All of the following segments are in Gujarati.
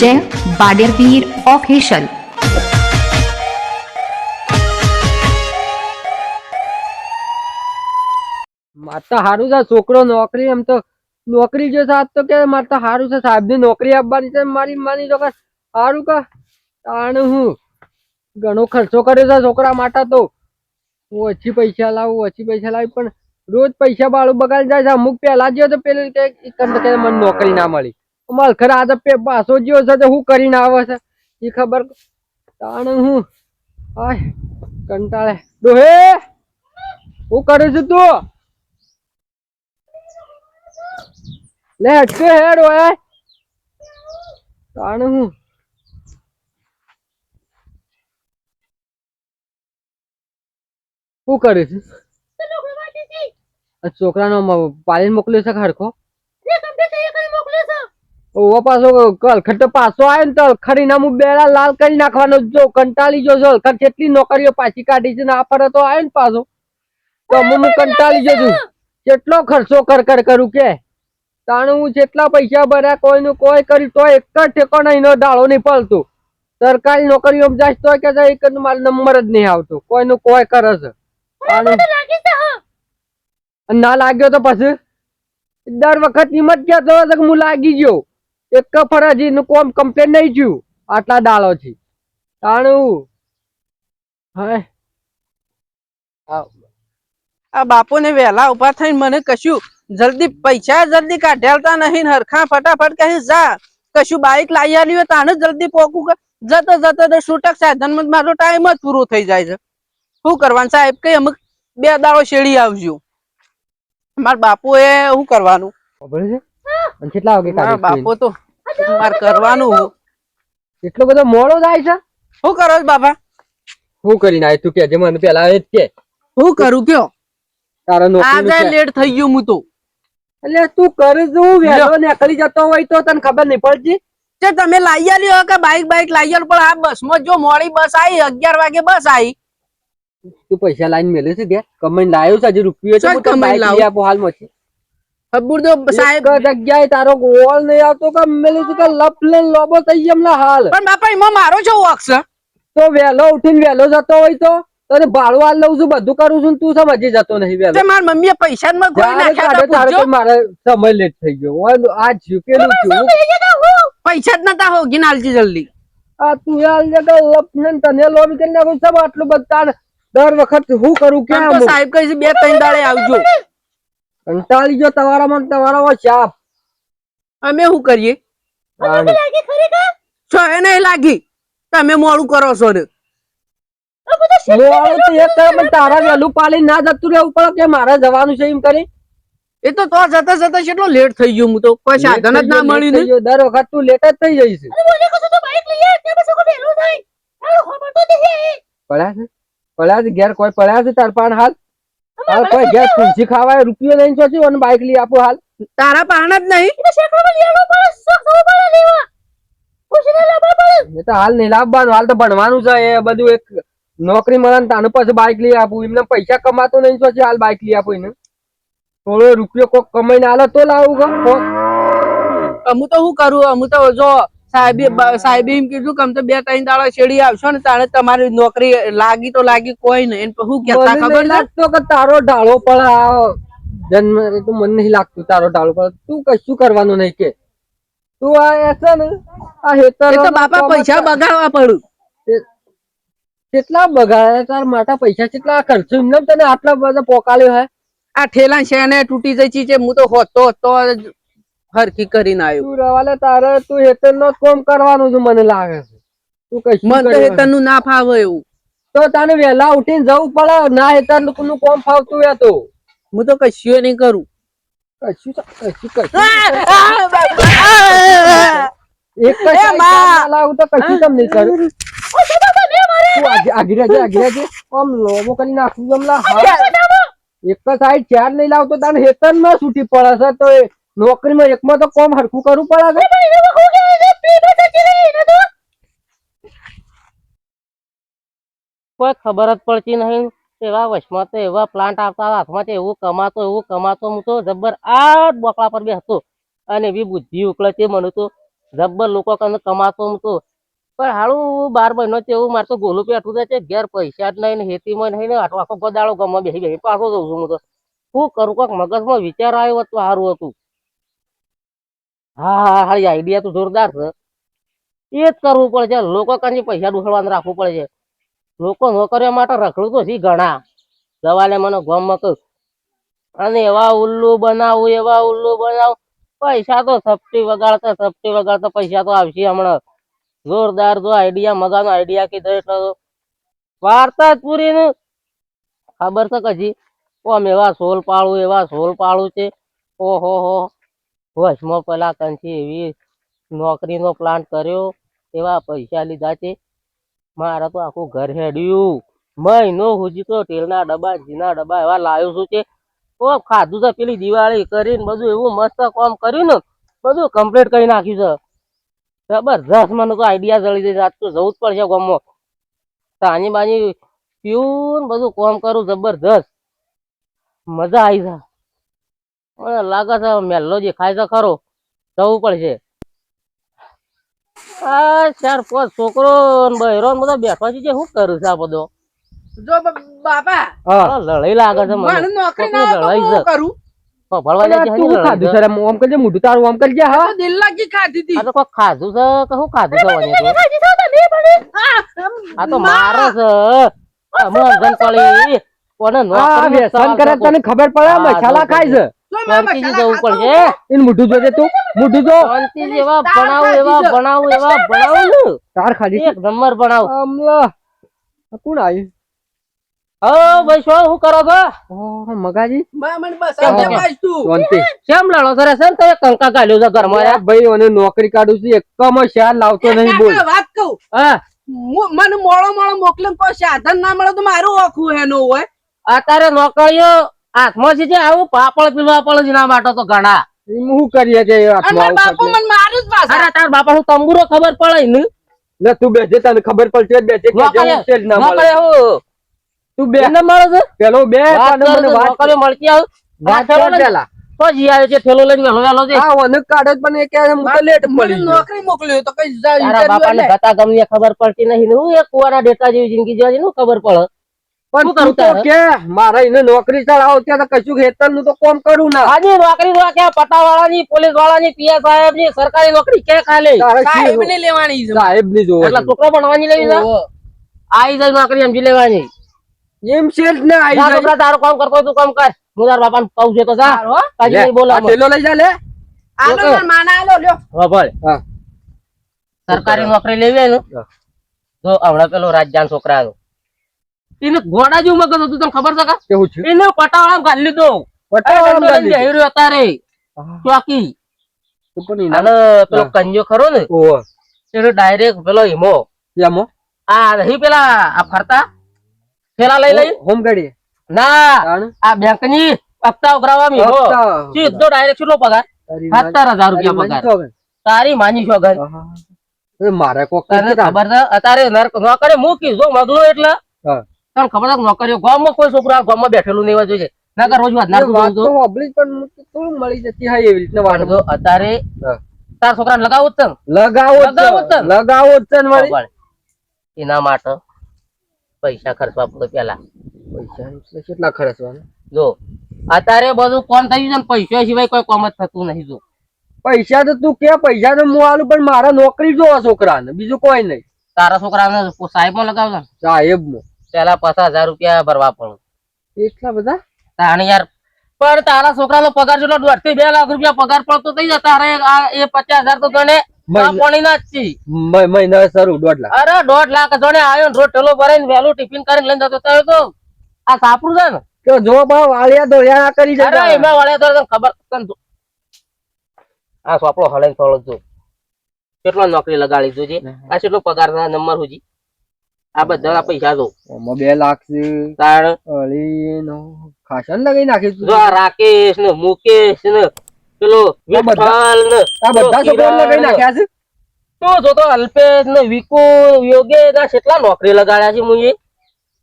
જય બાડેરવીર ઓફિશિયલ મારે તો સારું છે, છોકરો નોકરી, એમ તો નોકરી જો સાહેબ તો કે મારે તો સારું છે સાહેબની નોકરી આપવાની છે, મારી માની જો સારું કે. તાણ હું, ઘણો ખર્ચો કર્યો છે છોકરા માટે તો. ઓછી પૈસા લાવું, ઓછી પૈસા લાવી, પણ રોજ પૈસા વાળું બગાડી જાય છે. અમુક પેલા જ્યો તો પેલું કે મને નોકરી ના મળી. માલ ખરા આ પે પાછો જ્યો છે તો હું કરીને આવે છે. એ ખબર તાણ હું હાય કંટાળે. ડોહે! હું કરું છું તું? લે, હટકે હે, ડોહે! તાણ હું શું કરું છે? છોકરાનો પાલીન મોકલ્યો છે ખરખો ઓ પાછો કલખટ પાછો આવ્યો ને તો અલખરી નામું બેડા લાલ કરી નાખવાનો જો કંટાળી જો છો અલખર કેટલી નોકરીઓ પાછી કાઢી છે ને આ તો આવ્યો ને પાછો. તો હું કંટાળી જો છું. કેટલો ખર્ચો કર કર કરું કે? તાણે હું જેટલા પૈસા ભર્યા કોઈનું કોઈ કર્યું તો એક જ ઠેકાણો એનો દાળો નહીં પાલતું. સરકારી નોકરીઓ જાય તો કે એક જ મારો નંબર જ નહીં આવતો. કોઈનું કોઈ કરે છે ના લાગ્યો તો પછી? દર વખત હિંમત ક્યાં તો હું લાગી ગયો. એક ફરજી નું કોમ કમ્પ્લેન નહીં થયું. આટલા દાળો છે તાણું હા? આ બાપુને વહેલા ઊભા થઈને મને કશું જલ્દી પૈસા જલ્દી કાઢ્યાલતા નહીં, હરખા ફટાફટ કહી જા. કશું બાઈક લાવી આલી હોય તાને જલ્દી પોકું જતો જતો તો છૂટક સાધન મારો ટાઈમ જ પૂરો થઈ જાય છે. શું કરવાનું સાહેબ? કઈ અમુક બે દાડો શેડી આવજો. મારા બાપુ એ શું કરવાનું? ખબર છે? અને કેટલા વાગે મારા બાપુ તો મારે કરવાનું એટલો બધો મોડો થાય છે? શું કરો છો બાપા? શું કરીને આવ્યો તું કે મને પેલા એ જ કે. શું કરું કયો? તારા નોકરી આજે લેટ થઈ ગયું હું તો. એટલે તું કરે વહેલો નીકળી જતો હોય તો તને ખબર નહીં પડતી. તે તમે લાઈ આલી કે બાઈક બાઈક લાવી આલી પણ આ બસમાં જો મોડી બસ આવી અગિયાર વાગે બસ આવી તું પૈસા લાઈન મેલે છે ઘેર કમાઈને લાયો છે હજી રૂપિયો છે શું હું તને હાલ મચી હબુર આપું તો સાહેબ જગ્યાએ તારો ગોલ નહીં આવતો કે મેલે છે કે લપ લઈને લોબો થઈ હમણાં હાલ. પણ બાપા એમાં મારો છો વોક છે. તો વહેલો ઉઠીને વેલો જતો હોય તો? તને ભાડું હાલ લઉં છું બધું કરું છું તું સમજી જતો નહીં વેલો માર મમ્મીએ પૈસા માં કોઈ નાખ્યા તો તા તારે તો મારે સમય લેટ થઈ ગયો. આ ઝૂકેલું છું. પૈસા જ નતા હોગી ગિનાલજી જલ્દી. આ તું હાલ જે કે લપ ને તને લોબી કરી નાખું સબ આટલું બધું દર વખત હું કરું હું સાહેબ કહે છે બે ત્રણ દાડે આવજો. કંટાળી ગયો તમારામાં ને તમારામાં ચાપ. અમે શું કરીએ? છો એને લાગી. તમે મોડું કરો છો ને. મોડું તો એક પણ તારા વેલું પાલી ના જતું રહેવું પડે કે મારે જવાનું છે એમ કરી? એ તો તો જતા જતા કેટલો લેટ થઈ ગયો હું તો. કોઈ સાધન જ ના મળી ને. લેટ થઈ ગયો. દર વખત તું લેટ જ થઈ જઈશ. પડ્યા છે? પડ્યા છે ઘેર કોઈ પડ્યા છે તાર પાન હાલ? હાલ કોઈ ઘેર ખુરશી ખાવાય રૂપિયો લઈને સોચ્યું અને બાઈક લઈ આપું હાલ. તારા પાણ જ નહીં. તો હાલ નહીં લાવવાનું હાલ તો ભણવાનું છે એ બધું એક નોકરી મળે ને તાનું પછી બાઈક લઈ આપું. એમને પૈસા કમાતો નહીં છો હાલ બાઈક લઈ આપું એને. થોડો રૂપિયો કોક કમાઈને હાલો તો લાવું અમુ તો શું કરું અમુ તો જો સાહેબે સાહેબે એમ કીધું કે આમ તો બે ત્રણ દાડા શેડી આવશો ને તારે તમારી નોકરી લાગી તો લાગી કોઈ નહીં. શું કહેતા ખબર લાગતો કે તારો ઢાળો પણ આ જન્મ તો મને નહીં લાગતું તારો ઢાળો પણ. તું કશું કરવાનું નહીં કે? તું આ છે ને આ હેતર તો બાપા પૈસા બગાડવા પડું કેટલા બગાડે તાર માટે પૈસા કેટલા ખર્ચો? એમને તને આટલા બધા પોકાલ્યો હે. આ ઠેલા છે ને તૂટી જાય છે હું તો હોતો હતો હરખી કરીને આવ્યો તું રવાલે તારે તું હેતર નો કોમ કરવાનું છે મને લાગે છે તું કશું મને તો હેતન હેતરનું ના ફાવે એવું તો તને વેલા ઉઠીને જવું પડે ના હેતનનું કોમ ફાવતું હે તો હું તો કશું નહીં કરું કશું કશું કશું એક ના લાવું તો કશું કામ નહીં કરું આગે- રહેજે, આગી રહેજે. આમ લોબો કરી નાખું. એક જ સાઈડ ચાર નહીં લાવતો તારે હેતરમાં છૂટી પડે છે તો નોકરીમાં એકમાં તો કોમ હરખું કરવું પડે કોઈ ખબર જ પડતી નહીં. એવા વશમાં તો એવા પ્લાન્ટ આવતા, હાથમાં એવું કમાતો એવું કમાતો. હું તો જબ્બર આ બોકડા પર બેસતો. અને એવી બુદ્ધિ ઉકળે તે મને તો. જબ્બર લોકો કમાતો હું તો. પણ હાલું બાર મહિનો છે એવું મારે તો ગોલું પેઠું થાય છે. ઘેર પૈસા જ નહીં ખેતીમાં નહીં ને આટલો આખો ગદાળો ગમવા બેસી બેસી પાછો જઉં છું હું તો. શું કરું કોક મગજમાં વિચાર આવ્યો હતો સારું હતું. હા હા હા આઈડિયા તો જોરદાર છે. એ જ કરવું પડે છે. લોકો કાંઈ પૈસા ડુસડવાનું રાખવું પડે છે. લોકો નોકરીઓ માટે રખડું તો છે ઘણા. સવાલે મને ગમમાં કહું અને એવા ઉલ્લુ બનાવું, એવા ઉલ્લુ બનાવું. પૈસા તો સપટી વગાડતા સપટી વગાડતા પૈસા તો આવશે હમણાં. જોરદાર જો આઈડિયા મગાનો આઈડિયા કીધો એટલો વાર્તા જ પૂરી ને. ખબર છે કજી ઓમ એવા સોલ પાળું એવા સોલ પાળું છે. ઓહો, હો. વચમાં પેલા કંથી એવી નોકરીનો પ્લાન કર્યો, એવા પૈસા લીધા છે. મારા તો આખું ઘર હેડ્યું. મહિનો હુજી તો તેલના ડબ્બા જીના ડબ્બા એવા લાવ્યો છું કે, ઓ, ખાધું છે પેલી દિવાળી કરીને બધું એવું મસ્ત કામ કર્યું ને, બધું કમ્પ્લીટ કરી નાખ્યું છે. જબરજસ્ત મને તો આઈડિયા જળી આજ તો જવું જ પડશે ગામમાં. સાંજી બાજી પીવું બધું કામ કરું, જબરજસ્ત. મજા આવી છે લાગે છે મેલ્લો જે ખાય છે ખરો. જવું પડશે. આ ચાર પાંચ છોકરો ને બહેરો બધા બેઠવા છે શું કરું છે આ બધો? જો બાપા હા. લડાઈ લાગે છે મને. નોકરી ના લડાઈ છે. કરું? ભળવા જાય તું ખાધું સર આમ કરજે મોઢું તારું આમ કરજે હા. દિલ લાગી ખાધી હતી. આ તો કોઈ ખાધું છે કે શું ખાધું છે વને તો? આ, આ તો મારે છે. પડી. કોને કરે તને ખબર પડે મસાલા ખાય છે. શાંતિથી મસાલા જવું પડશે. એનું મોઢું જોજે તું મોઢું જો. શાંતિથી એવા ભણાવું એવા છે. ભણાવું એવા ભણાવું તાર ખાધી એક નંબર ભણાવું અમલા કોણ આવ્યું હો ભાઈ શું શું કરો છો? ઓહ, મગાજી. માં બસ કેમ, આ કેમ? દબાઈશ તું? શાંતિ. કેમ લડો કરે છે ને કંકા કાઢ્યો છે ઘરમાં અરે ભાઈ મને નોકરી કાઢું છું. એકમ શેર લાવતો નહીં બોલ. વાત કહું. હા. મને મોળો મોળો મોકલે ને કોઈ સાધન ના મળે તો મારું ઓખું એનું હોય. અત્યારે નોકરીઓ હાથમાં છે જે આવું પાપડ પીવા આપણ જ ના માટે તો ઘણા. હું કરીએ હાથમાં બાપુ? મને મારું જ પાછા. અરે તાર બાપા હું તંબુરો ખબર પડે ને? લે તું બેસે તને ખબર પડશે જ બેસે કે છે ના મળે. તું બે. ના મળે છે? પેલો બે તને મને વાત કરે મળતી આવ. વાત કરો પેલા. તો જી આવ્યો છે થેલો લઈને વહેલો વહેલો છે. હા વનક કાઢે પણ એ કે હું તો લેટ પડી નોકરી મોકલ્યો તો કઈ જા તારા બાપાને ગતા ગમની ખબર પડતી નહીં હું એક કુવાના ડેટા જેવી જિંદગી જીવા જેનું ખબર પડે. પણ તું તો કે મારે એને નોકરી ચડાવો ત્યાં કશું ખેતરનું તો કોમ કરું ના. આજે નોકરી તો ક્યાં પટાવાળાની પોલીસ પીએસ સાહેબની સરકારી નોકરી કે ખાલી? સાહેબ ને લેવાની સાહેબની જોવો એટલે છોકરો ભણવાની લેવી છે? આઈ જાય નોકરી સમજી લેવાની. એમ શેઠ ને આઈ જાય. તારું કામ કરતો તું કામ કર. હું બાપા બાપાને કહું છે તો સારું, હો. કાજી બોલો આ થેલો લઈ જા લે. આલો માના આલો લ્યો. ખબર હા. સરકારી નોકરી લેવી ને તો હમણાં પેલો રાજજાન છોકરાનો એને ઘોડા જેવું મગજ હતું તને ખબર છે કા? કેવું છે? એને પટાવાળા ગાલી લીધો. પટાવાળા ગાલી રહ્યો અત્યારે ચોકી. તો પણ અને પેલો કંજો ખરો ને ઓહો. એનો ડાયરેક્ટ પેલો હિમો એમાં? આ નહીં પેલા આ ફરતા? પેલા લઈ લઈ? હોમ ગાડી? ના આ બેંકની હપ્તા ઉઘરાવવા મી. સીધો ડાયરેક્ટ કેટલો પગાર? સત્તર હજાર રૂપિયા પગાર. તારી માની છો ઘર. મારે કોક. ખબર છે? અત્યારે ન કરે મૂકી જો મગલો એટલે. હા. તને ખબર છે નોકરીઓ ગામમાં કોઈ છોકરો ગામમાં બેઠેલું નહીં હોય છે નકર રોજ વાત ના પણ થોડું મળી જતી હોય એવી રીતના વાત. તો અત્યારે તાર છોકરા લગાવું જ લગાવો જ લગાવો ને વળી. ખબર. એના માટે પૈસા ખર્ચવા પડે પેલા. પૈસા કેટલા ખર્ચવાના? જો અત્યારે બધું કોમ થઈ ગયું છે ને પૈસા સિવાય કોઈ કોમ જ થતું નહીં જો. પૈસા તો તું કે પૈસા તો હું આલું પણ મારા નોકરી જોવા છોકરાને. બીજું કોઈ નહીં. તારા છોકરાને સાહેબમાં લગાવજો ને. સાહેબ પેલા પચાસ હજાર રૂપિયા ભરવા પડે. એટલા બધા? તાણે યાર પણ તારા છોકરાનો પગાર જેટલો દોઢથી બે લાખ રૂપિયા પગાર પડતો થઈ જાય તારે એ પચાસ હજાર તો ગણે મહિને- પાણી ના જ છે. મ- મહિના શરૂ દોઢ લાખ. અરે દોઢ લાખ જોડે આવ્યો રોજ ઠેલો ભરાઈને વહેલું ટિફિન કરીને લઈને જતો તો તો. આ સાપરું છે ને? તો જો બા વાળિયા દોડ્યા કરી અરે જતા એમાં વળે તો તને ખબર તને આ સોપડો હલે થોડો જો કેટલો નોકરી લગાડી જોજે આ કેટલો પગાર નંબર હુજી? આ બધા પૈસા જો બે લાખ છે. તાર અળી નો ખાસા લગાઈ નાખી તું. જો રાકેશ ને મુકેશ ને પેલો વિઠ્ઠલ ને આ બધા છોકરા લગાઈ નાખ્યા છે? તો જો તો અલ્પેશ ને વિકુ યોગેશ આ કેટલા નોકરી લગાડ્યા છે મુએ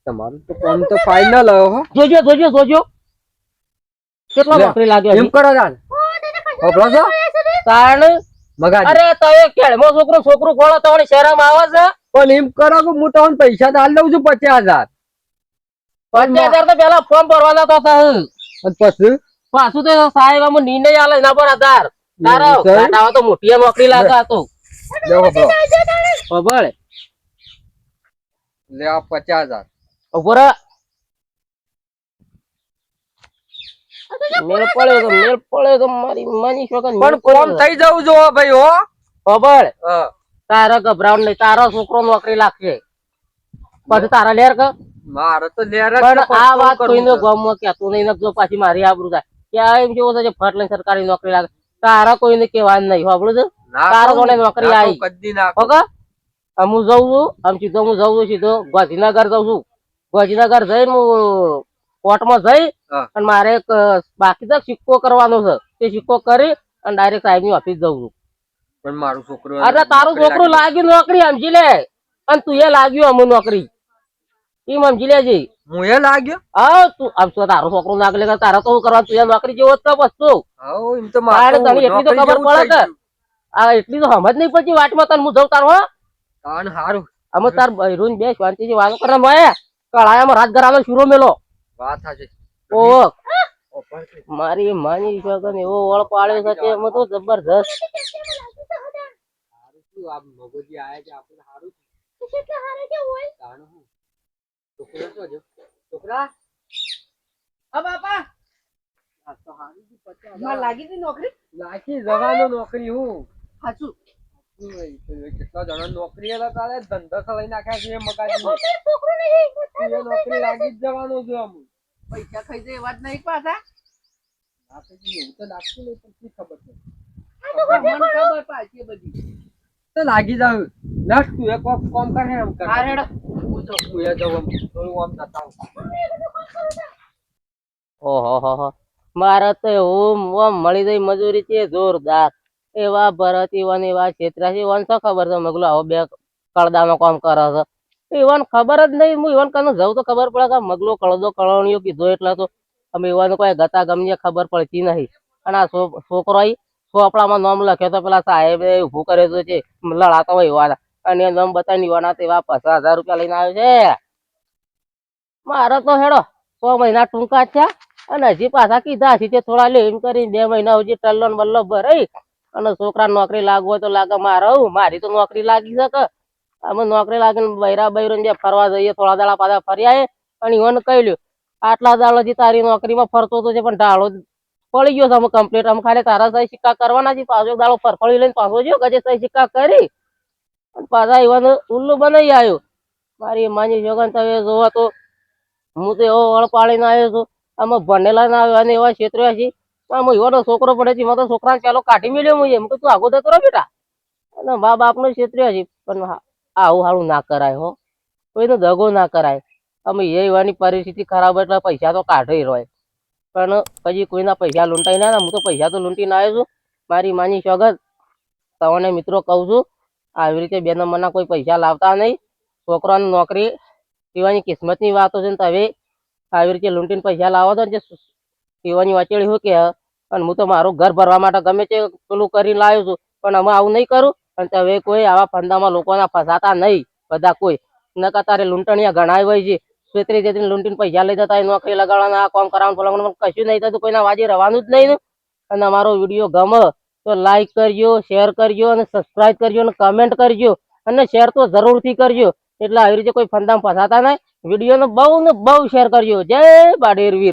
તમારું તો કામ તો ફાઇનલ હો જોજો જોજો જોજો. કેટલા નોકરી લાગ્યો એમ? કરો તાન હોભળો છો? તાણ મગા અરે તો એ કેળમો છોકરો છોકરો ખોળો તો શહેરમાં આવે છે? પણ એમ કરો કે હું તમને પૈસા તો હાલ દઉં છું પચાસ હજાર. પચાસ હજાર તો પેલા ફોર્મ ભરવાના તો પછી? પાછું તો સાહેબ આમ નિર્ણય આલે એના પર આધાર. તારો. એવું છે? ઘાટામાં તો મોટી નોકરી લાગે આ તો. લે હોભળો ખબર? લે આ પચાસ હજાર. ઊભો રહે. મેળ પડ્યો તો મેળ પડ્યો તો મારી માની પણ કોમ થઈ જવું જો ભાઈ હો. ખબર? હા. તારા ગભરાવ નહીં. તારો છોકરો નોકરી લાગશે. પછી તારા લેર કે? મારે તો લેર પણ આ વાત કોઈને. ગામમાં કહેતું નહીં જો પાછી મારી આબરૂ થાય કે આ એમ જેવો છે ફટ લઈને સરકારી નોકરી લાગે. તારા કોઈને કહેવાનું નહીં સાંભળું છે? તારો કોને નોકરી આવી? ઓકે આમ હું જઉં છું આમ સીધો હું જઉં છું સીધો ગાંધીનગર જઉં છું. ગાંધીનગર જઈને હું કોર્ટમાં જઈ અને મારે બાકી તો સિક્કો કરવાનો છે. તે સિક્કો કરી અને ડાયરેક્ટ સાહેબની ઓફિસ જઉં છું. પણ મારું છોકરું અરે તારું છોકરું લાગ્યું નોકરી સમજી લે. અને તું એ લાગ્યું અમુ નોકરી. ઈ સમજી લેજે. હું એ લાગ્યો? હા તું આમ તો તારું છોકરું લાગે લે તારે તો શું કરવાનું? તું એ નોકરી જેવો તો વસ્તુ. હા એમ તો મારે તને એટલી તો ખબર પડે કે આ એટલી તો સમજ નહીં પડતી વાટમાં તને હું જઉં તાર હો. તાન હારું. અમે તાર બૈરું બે શાંતિથી વાતો કરે મોય કળાયામાં રાત ગરાનો શીરો મેલો. વાત સાચી. ઓહ મારી માની છોકન એવો વળ પાડ્યો છે તે અમે તો જબરજસ્ત. શું આ મગોજી આયા છે આપણે હારું તાણ હું? છોકરો શું છે? છોકરા? હા બાપા. આ તો હારું છે, પચાસમાં હજાર. લાગી હતી નોકરી? લાખી જવાનો નોકરી હું. સાચું. શું તો એ કેટલા જણા નોકરી હતા તારે? ધંધો ચલાવી નાખ્યા છે મગાજી. નોકરી લાગી જ જવાનું છે અમુક પૈસા ખાઈ જાય વાત નહીં પાછા. જી એવું તો લાગતું નહીં પણ ખબર છે ખબર પાછી બધી. તો લાગી જાવ. નસ તું એક કોમ કોમ કરે એમ કર. હા રેડો. હું તો તું એ જાવ આમ થોડું આમ બતાવ આવું. ઓહો હો હો. મારે તો ઓમ ઓમ મળી ગઈ મજૂરી છે જોરદાર. એવા ભરતી વન એવા છેતરા છે. ઈવન શું ખબર છે? મગલો આવો બે કળદામાં કામ કરો છો. ઈવન ખબર જ નહીં. હું ઈવન કને જાઉં તો ખબર પડે કે મગલો કળદો કળવણીઓ કીધો એટલે તો. અમે ઈવન કોઈ ગતા ગમીએ ખબર પડતી નહીં. અને આ છોકરો ઈ ચોપડામાં નામ લખ્યો તો પેલા સાહેબે ઊભું તો છે, લડાતો હોય એવાના અને નામ બતાવીને ઈવાના તેવા પચાસ હજાર રૂપિયા લઈને આવ્યો છે. મારે તો હેડો, સો મહિના ટૂંકા છે અને હજી પાછા કીધા હજી થોડા લે એમ કરીને બે મહિના હજી ટલ્લોન બલ્લો ભરાઈ અને છોકરા નોકરી લાગવું હોય તો લાગે મારે મારી તો નોકરી લાગી શકે. અમે નોકરી લાગીને બૈરા બૈરો જે ફરવા જઈએ, થોડા દાડા પાછા ફરી આવીએ અને ઈવન કહી લ્યું, આટલા દાડાથી તારી નોકરીમાં ફરતો તો છે, પણ ઢાળો પડી ગયો અમે કમ્પ્લીટ અમે ખાલી તારા સહી સિક્કા કરવાના છે પાછો દાડો ફરફળી લઈને પાછો જો ગજે સહી સિક્કા કરી. પાછા એવા ઉલ્લુ બનાવી આવ્યો મારી માની જોગન તમે જોવા તો હું તો એવો વળ પાડીને આવ્યો છું. આમાં ભણેલા ના આવ્યો અને એવા ક્ષેત્રે છે આમાં એવાનો છોકરો પડે છે. મેં તો છોકરાને ચાલો કાઢી મેળ્યો હું એમ. કે તું આગો જતો રહો બેટા. અને મા બાપનો ક્ષેત્ર છે પણ આવું સારું ના કરાય હો. કોઈનો દગો ના કરાય. અમે એવાની પરિસ્થિતિ ખરાબ એટલે પૈસા તો કાઢી રહ્યો પણ પછી કોઈના પૈસા લૂંટાઈ ના હું તો પૈસા તો લૂંટીને આવ્યો છું. મારી માની સ્વાગત તમને મિત્રો કહું છું, આવી રીતે બે નંબરના કોઈ પૈસા લાવતા નહીં. છોકરાની નોકરી પીવાની કિસ્મતની વાતો છે ને તમે આવી રીતે લૂંટીને પૈસા લાવો તો જે પીવાની વાચેડી શું કે, અને હું તો મારું ઘર ભરવા માટે ગમે તે પેલું કરીને લાવ્યો છું, પણ અમે આવું નહીં કરું. અને હવે કોઈ આવા ફંદામાં લોકોના ફસાતા નહીં, બધા કોઈ. ન તારે લૂંટણીયા ઘણા હોય છે. છેતરી છેતરી લૂંટીને પૈસા લઈ જતા નોકરી લગાડવાના, આ કામ કરાવવાનું ફલાવવાનું કશું નહીં થતું, કોઈના વાજે રહેવાનું જ નહીં અને અમારો વીડિયો ગમે તો લાઈક કરજો શેર કરજો અને સબસ્ક્રાઇબ કરજો અને કમેન્ટ કરજો. અને શેર તો જરૂરથી કરજો. એટલે આવી રીતે કોઈ ફંદામાં ફસાતા નહીં. વિડીયોને બહુ ને બહુ શેર કરજો. જય બાડેરવીર.